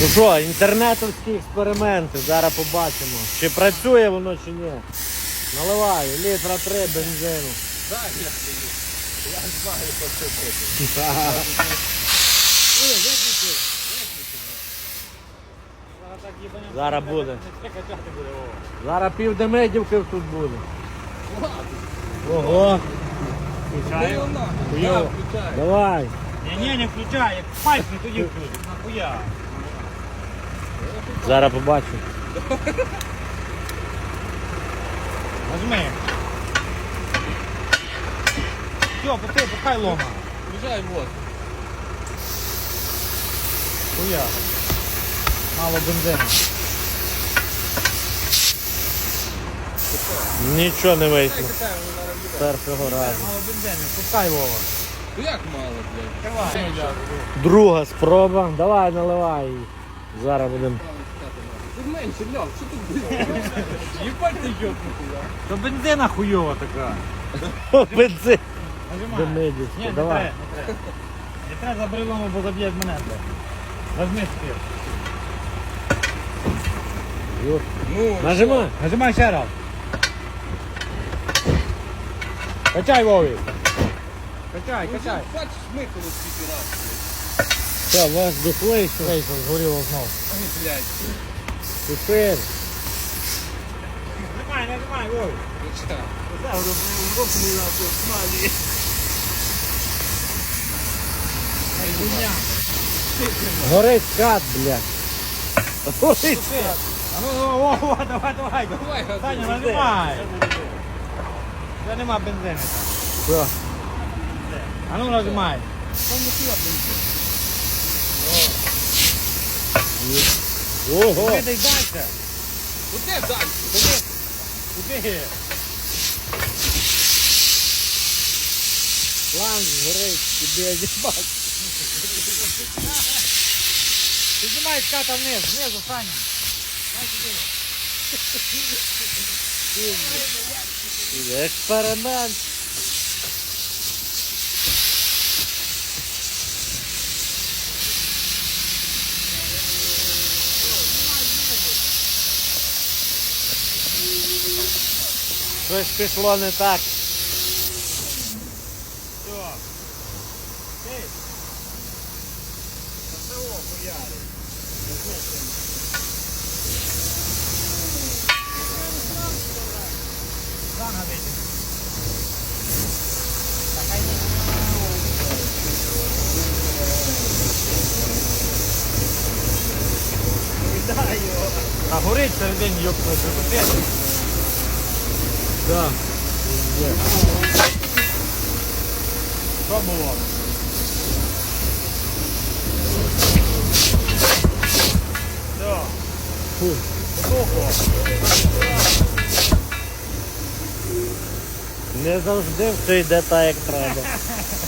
Ну що, інтернетовські експерименти, зараз побачимо. Чи працює воно, чи ні. Наливаю, літра три бензину. Так, я стою. Я знаю, що це буде. Зараз буде. Зараз пів демидівки тут буде. Ого. Включаю. Давай. Ні, ні, не включай, як не тоді включиш, нахуя. Зараз побачимо. Нажми. Все, пусти, пускай лома. Включай вот. Хуя. Мало бензину. Нічого не вийшло. Першого разу. Мало бензину, пускай Вова. Ну як мало, блядь? Друга спроба. Давай наливай. її. Зараз будемо. Тут менше, Льов, що тут блядь? Їбать ти? То бензина хуйова така. Бензин. Нажимай. Ні, не давай. треба, не треба. Не треба за брилом, бо заб'є мене, блядь. Возьми спір. Ну, Нажимай. Нажимай ще раз. Качай, Вові. Качай, Ну, качай. Бачиш, микало скільки раз. Все, воздух вийшов. Вийшов, згоріло знов. Тепер. Нажимай, нажимай, Вові. Почекай. Ай, дуня. Горить кат, блядь. Горить кат. А ну, о, о, о, давай, давай. Саня, нажимай. Вже нема бензину. Все. А ну нажимай. Там не бензин. Ого. Куди дай дальше? Куди далі? Куди? Ланг горить, тебе їбать. Піднімай ската вниз, внизу, Саня. Експеримент. Щось пішло не так. Все. Ти. Це о, хуярить. Рано вийти. Так, хай не. Вітаю. А горить середині, йоп, Да. Було? Все. Фу. Не завжди все йде так, як треба.